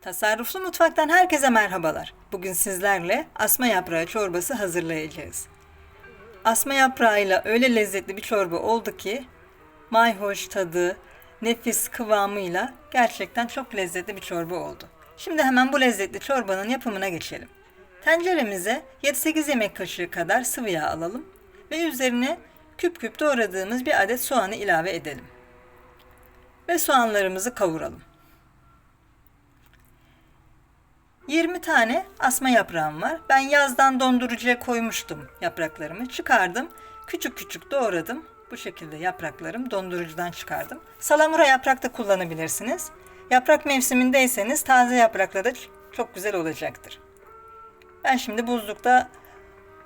Tasarruflu Mutfak'tan herkese merhabalar. Bugün sizlerle asma yaprağı çorbası hazırlayacağız. Asma yaprağıyla öyle lezzetli bir çorba oldu ki mayhoş tadı, nefis kıvamıyla gerçekten çok lezzetli bir çorba oldu. Şimdi hemen bu lezzetli çorbanın yapımına geçelim. Tenceremize 7-8 yemek kaşığı kadar sıvı yağ alalım ve üzerine küp küp doğradığımız bir adet soğanı ilave edelim. Ve soğanlarımızı kavuralım. 20 tane asma yaprağım var. Ben yazdan dondurucuya koymuştum yapraklarımı. Çıkardım. Küçük küçük doğradım. Bu şekilde yapraklarım dondurucudan çıkardım. Salamura yaprak da kullanabilirsiniz. Yaprak mevsimindeyseniz taze yaprakla da çok güzel olacaktır. Ben şimdi buzlukta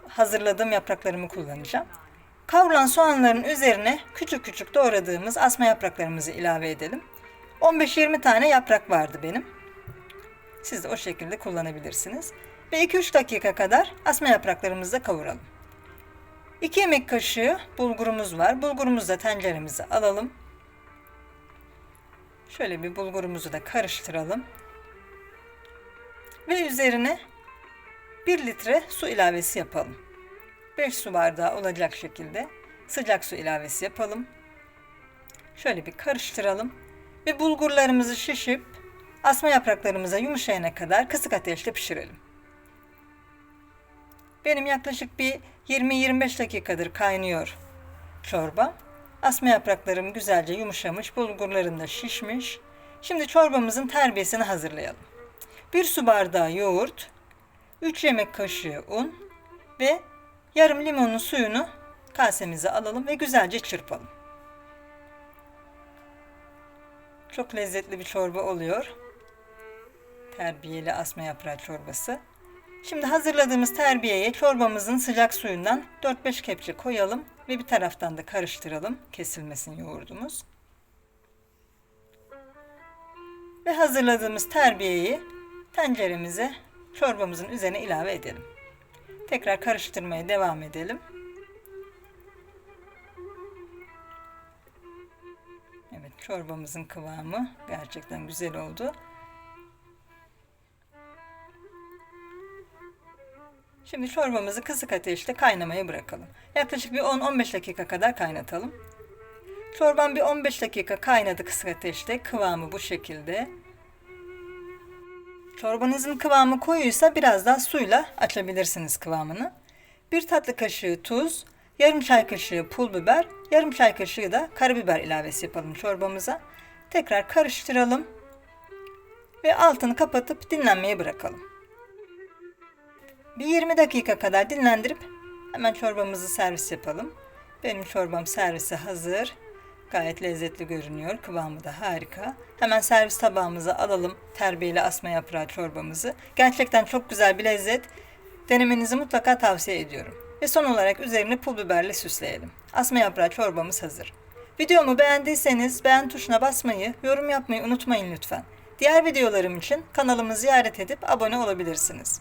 hazırladığım yapraklarımı kullanacağım. Kavrulan soğanların üzerine küçük küçük doğradığımız asma yapraklarımızı ilave edelim. 15-20 tane yaprak vardı benim. Siz de o şekilde kullanabilirsiniz. Ve 2-3 dakika kadar asma yapraklarımızı da kavuralım. 2 yemek kaşığı bulgurumuz var. Bulgurumuzu da tenceremize alalım. Şöyle bir bulgurumuzu da karıştıralım. Ve üzerine 1 litre su ilavesi yapalım. 5 su bardağı olacak şekilde sıcak su ilavesi yapalım. Şöyle bir karıştıralım. Ve bulgurlarımızı şişip asma yapraklarımıza yumuşayana kadar kısık ateşte pişirelim. Benim yaklaşık bir 20-25 dakikadır kaynıyor çorba. Asma yapraklarım güzelce yumuşamış, bulgurlarım da şişmiş. Şimdi çorbamızın terbiyesini hazırlayalım. 1 su bardağı yoğurt, 3 yemek kaşığı un ve yarım limonun suyunu kasemize alalım ve güzelce çırpalım. Çok lezzetli bir çorba oluyor. Terbiyeli asma yaprağı çorbası. Şimdi hazırladığımız terbiyeye çorbamızın sıcak suyundan 4-5 kepçe koyalım ve bir taraftan da karıştıralım. Kesilmesin yoğurdumuz. Ve hazırladığımız terbiyeyi tenceremize çorbamızın üzerine ilave edelim. Tekrar karıştırmaya devam edelim. Evet çorbamızın kıvamı gerçekten güzel oldu. Şimdi çorbamızı kısık ateşte kaynamaya bırakalım. Yaklaşık bir 10-15 dakika kadar kaynatalım. Çorban bir 15 dakika kaynadı kısık ateşte. Kıvamı bu şekilde. Çorbanızın kıvamı koyuysa biraz daha suyla açabilirsiniz kıvamını. Bir tatlı kaşığı tuz, yarım çay kaşığı pul biber, yarım çay kaşığı da karabiber ilavesi yapalım çorbamıza. Tekrar karıştıralım ve altını kapatıp dinlenmeye bırakalım. Bir 20 dakika kadar dinlendirip hemen çorbamızı servis yapalım. Benim çorbam servise hazır. Gayet lezzetli görünüyor. Kıvamı da harika. Hemen servis tabağımıza alalım terbiyeli asma yaprağı çorbamızı. Gerçekten çok güzel bir lezzet. Denemenizi mutlaka tavsiye ediyorum. Ve son olarak üzerini pul biberle süsleyelim. Asma yaprağı çorbamız hazır. Videomu beğendiyseniz beğen tuşuna basmayı, yorum yapmayı unutmayın lütfen. Diğer videolarım için kanalımı ziyaret edip abone olabilirsiniz.